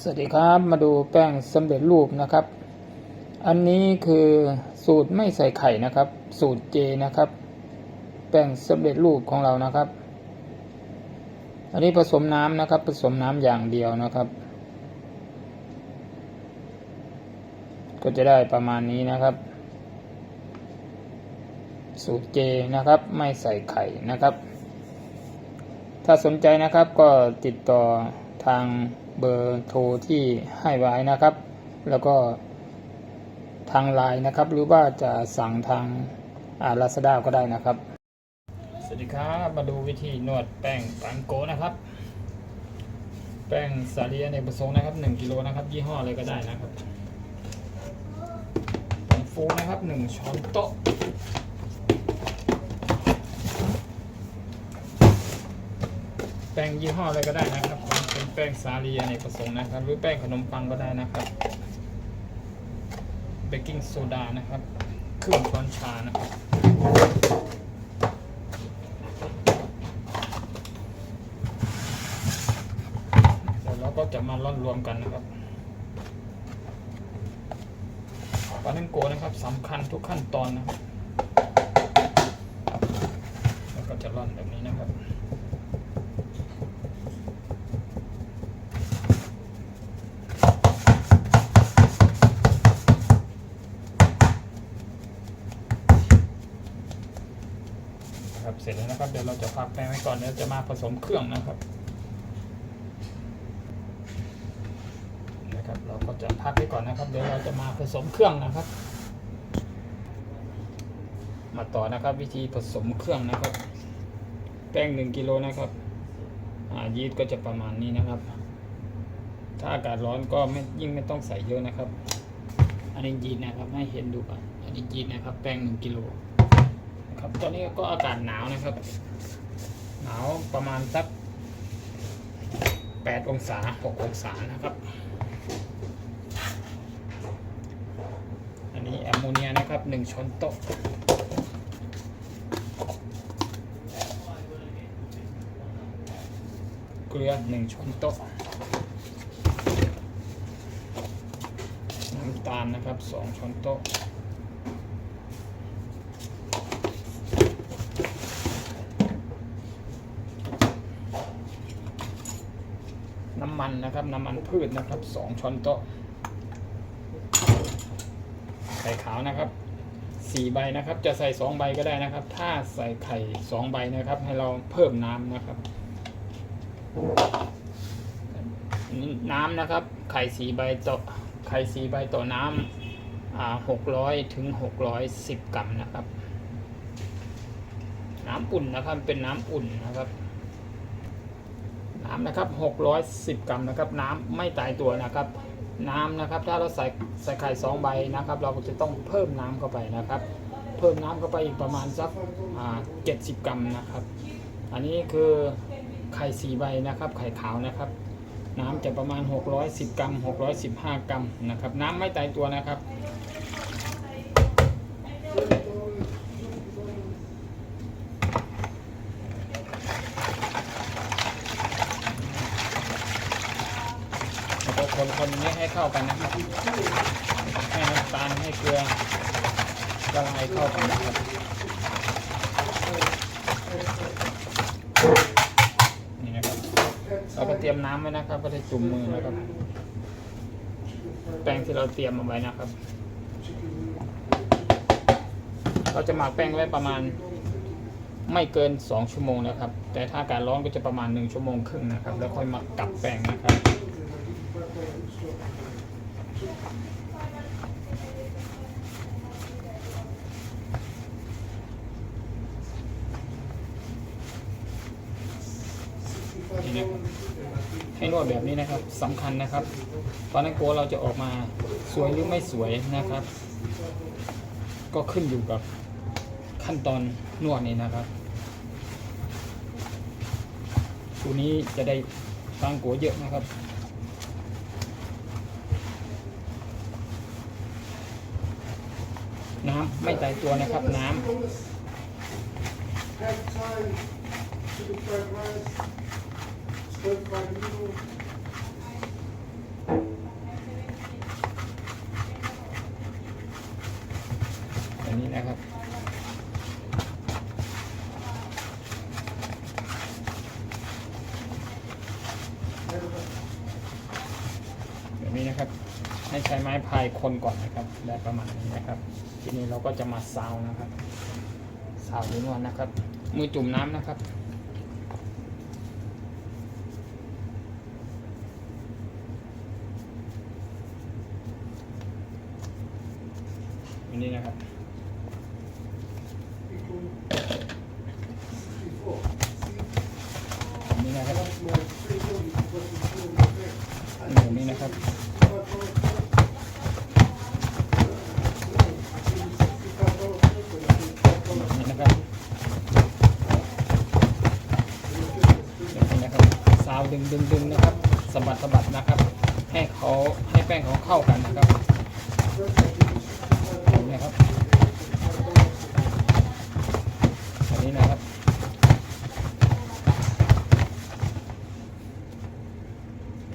สวัสดีครับมาดูแป้งสำเร็จรูปนะครับ อันนี้คือสูตรไม่ใส่ไข่นะครับ สูตรเจนะครับ แป้งสำเร็จรูปของเรานะครับ อันนี้ผสมน้ำนะครับ ผสมน้ำอย่างเดียวนะครับ ก็จะได้ประมาณนี้นะครับ สูตรเจนะครับ ไม่ใส่ไข่นะครับ ถ้าสนใจนะครับก็ติดต่อทาง เบอร์โทรที่ให้ไว้นะครับ แล้วก็ทางไลน์นะครับ หรือว่าจะสั่งทางอาลาซาด้าก็ได้นะครับ สวัสดีครับมาดูวิธีนวดแป้งปังโกนะครับ แป้งสาลีอเนกประสงค์นะครับ1กิโลนะครับ ยี่ห้ออะไรก็ได้นะครับผงฟูนะครับ 1 ช้อนโต๊ะแป้งยี่ห้ออะไรก็ได้นะครับ แป้งสาลีอเนกประสงค์นะครับ หรือแป้งขนมปังก็ได้นะครับเบกกิ้งโซดานะครับครึ่งช้อนชานะครับเดี๋ยวเราก็จะมาร่อนรวมกันนะครับปลาเทงโกนะครับสำคัญทุกขั้นตอนนะครับแล้วก็จะร่อนแบบนี้นะครับ ค เสร็จแล้วนะครับเดี๋ยวเราจะพักแป้งไว้ก่อนเดี๋ยวจะมาผสมเครื่องนะครับนะครับ เราก็จะพักไว้ก่อนนะครับเดี๋ยวเราจะมาผสมเครื่องนะครับ มาต่อนะครับ วิธีผสมเครื่องนะครับ แป้งหนึ่งกิโลนะครับยีสต์ก็จะประมาณนี้นะครับ ถ้าอากาศร้อนก็ไม่ยิ่งไม่ต้องใส่เยอะนะครับ อันนี้ยีสต์นะครับให้เห็นดูก่อนอันนี้ยีสต์นะครับ แป้งหนึ่งกิโล ครับตอนนี้ก็อากาศหนาวนะครับ หนาวประมาณสัก8องศา6องศานะครับ อันนี้แอมโมเนียนะครับ1ช้อนโต๊ะเกลือ1ช้อนโต๊ะน้ำตาลนะครับ2ช้อนโต๊ะ น้ำมันนะครับน้ำมันพืชนะครับสองช้อนโต๊ะไข่ขาวนะครับสี่ใบนะครับ จะใส่สองใบก็ได้นะครับ ถ้าใส่ไข่สองใบนะครับ ให้เราเพิ่มน้ำนะครับ น้ำนะครับ ไข่สี่ใบต่อไข่สี่ใบต่อน้ำหกร้อยถึงหกร้อยสิบกรัมนะครับ น้ำอุ่นนะครับเป็นน้ำอุ่นนะครับ น้ำนะครับ610 กรัมนะครับ น้ำไม่ตายตัวนะครับ น้ำนะครับ ถ้าเราใส่ใส่ไข่สองใบนะครับ เราจะต้องเพิ่มน้ำเข้าไปนะครับ เพิ่มน้ำเข้าไปอีกประมาณสัก70กรัมนะครับ อันนี้คือไข่สี่ใบนะครับ ไข่ขาวนะครับ น้ำจะประมาณ 610 กรัม 615 กรัมนะครับ น้ำไม่ตายตัวนะครับ แล้วก็คนคนนี้ให้เข้ากันนะครับ ให้น้ำตาลให้เกลือ ละลายเข้ากันนะครับนี่นะครับเราก็เตรียมน้ำไว้นะครับ ก็จะจุ่มมือนะครับ แป้งที่เราเตรียมเอาไว้นะครับ เราจะหมักแป้งไว้ประมาณไม่เกิน 2 ชั่วโมงนะครับ แต่ถ้ากาศร้อนก็จะประมาณ 1 ชั่วโมงครึ่งนะครับ แล้วค่อยมากลับแป้งนะครับ นี่นะครับให้นวดแบบนี้นะครับสำคัญนะครับปลานังโกเราจะออกมาสวยหรือไม่สวยนะครับ ก็ขึ้นอยู่กับขั้นตอนนวดนี่นะครับตัวนี้จะได้ปลานังโกเยอะนะครับน้ำไม่ตายตัวนะครับน้ำ อันนี้นะครับแบบนี้นะครับ ให้ใช้ไม้พายคนก่อนนะครับ ได้ประมาณนี้นะครับ ทีนี้เราก็จะมาซาวนะครับ ซาวหรือนวดนะครับ มือจุ่มน้ำนะครับ อันนี้นะครับอันนี้นะครับแบบนี้นะครับแบบนี้นะครับแบบนี้นะครับาวดึงดึงดึงนะครับสะบัดสะบัดนะครับ ให้เขาให้แป้งเขาเข้ากันนะครับ นี้นะครับแบบนี้นะครับ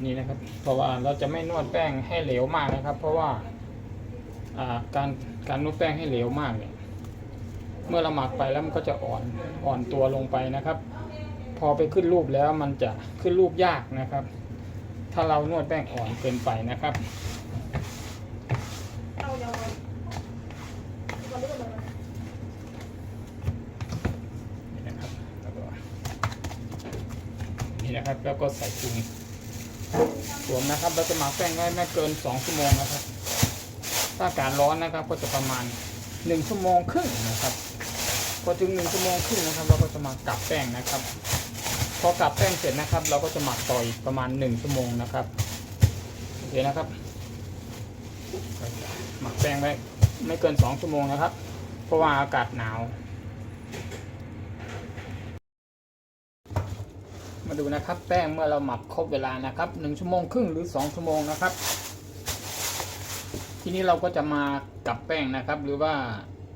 นี่นะครับเพราะว่าเราจะไม่นวดแป้งให้เหลวมากนะครับ เพราะว่าอ่าการการนวดแป้งให้เหลวมากเนี่ยเมื่อเราหมักไปแล้วมันก็จะอ่อนอ่อนตัวลงไปนะครับ พอไปขึ้นรูปแล้วมันจะขึ้นรูปยากนะครับ ถ้าเรานวดแป้งอ่อนเกินไปนะครับ นี่นะครับแล้วก็ นี่นะครับ แล้วก็ใส่ถุงสวมนะครับ เราจะหมักแป้งไว้ไม่เกิน 2 ชั่วโมงนะครับ ถ้าอากาศร้อนนะครับ ก็จะประมาณ 1 ชั่วโมงครึ่งนะครับ พอถึง 1 ชั่วโมงครึ่งนะครับ เราก็จะมากลับแป้งนะครับ พอกลับแป้งเสร็จนะครับ เราก็จะหมักต่ออีกประมาณ 1 ชั่วโมงนะครับโอเคนะครับ หมักแป้งไว้ไม่เกิน 2 ชั่วโมงนะครับ เพราะว่าอากาศหนาว มาดูนะครับ แป้งเมื่อเราหมักครบเวลานะครับหนึ่งชั่วโมงครึ่งหรือสองชั่วโมงนะครับ ทีนี้เราก็จะมากับแป้งนะครับ หรือว่า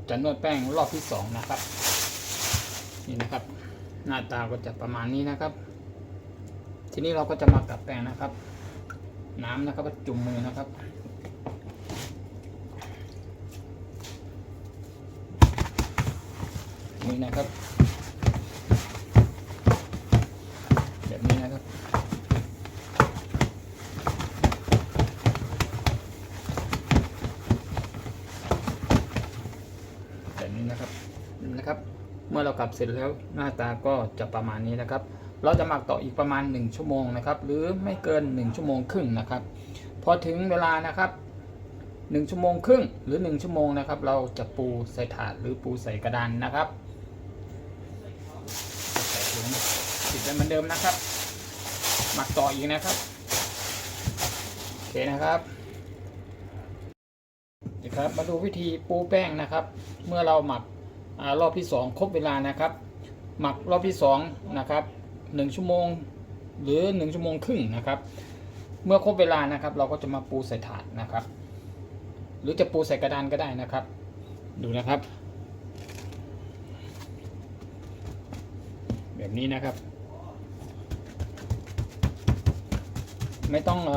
จะนวดแป้งรอบที่สองนะครับ นี่นะครับ หน้าตาก็จะประมาณนี้นะครับ ทีนี้เราก็จะมากับแป้งนะครับ น้ำนะครับจุ่มมือนะครับนี่นะครับ แบบ นี้นะครับแบบนี้นะครับนะครับ เมื่อเรากลับเสร็จแล้วหน้าตาก็จะประมาณนี้นะครับ เราจะหมักต่ออีกประมาณ 1 ชั่วโมงนะครับ หรือไม่เกิน 1 ชั่วโมงครึ่งนะครับ พอถึงเวลานะครับ1ชั่วโมงครึ่งหรือ1ชั่วโมงนะครับ เราจะปูใส่ถาดหรือปูใส่กระดานนะครับใส่ถุงติดไว้เหมือนเดิมนะครับ หมักต่ออีกนะครับ โอเคนะครับนี่ครับ มาดูวิธีปูแป้งนะครับ เมื่อเราหมักอรอบที่สองครบเวลานะครับ หมักรอบที่สองนะครับหนึ่งชั่วโมงหรือหนึ่งชั่วโมงครึ่งนะครับ เมื่อครบเวลานะครับ เราก็จะมาปูใส่ถาดนะครับ หรือจะปูใส่กระดานก็ได้นะครับ ดูนะครับ แบบนี้นะครับ ไม่ต้องอ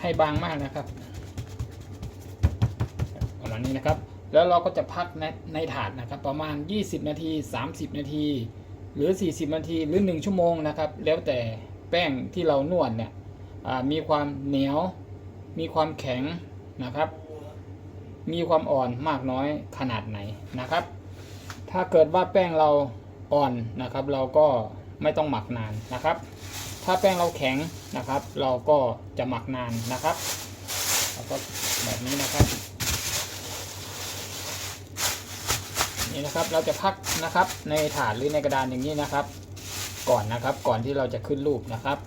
ให้บางมากนะครับประมาณนี้นะครับ แล้วเราก็จะพักในในถาดนะครับ ประมาณ 20 นาที 30 นาที หรือ 40 นาทีหรือ 1 ชั่วโมงนะครับ แล้วแต่แป้งที่เรานวดเนี่ยมีความเหนียว มีความแข็งนะครับ มีความอ่อนมากน้อยขนาดไหนนะครับ ถ้าเกิดว่าแป้งเราอ่อนนะครับ เราก็ไม่ต้องหมักนานนะครับ ถ้าแป้งเราแข็งนะครับ เราก็จะหมักนานนะครับแล้วก็แบบนี้นะครับนี่นะครับเราจะพักนะครับในถาดหรือในกระดานอย่างนี้นะครับ ก่อนนะครับก่อนที่เราจะขึ้นรูปนะครับ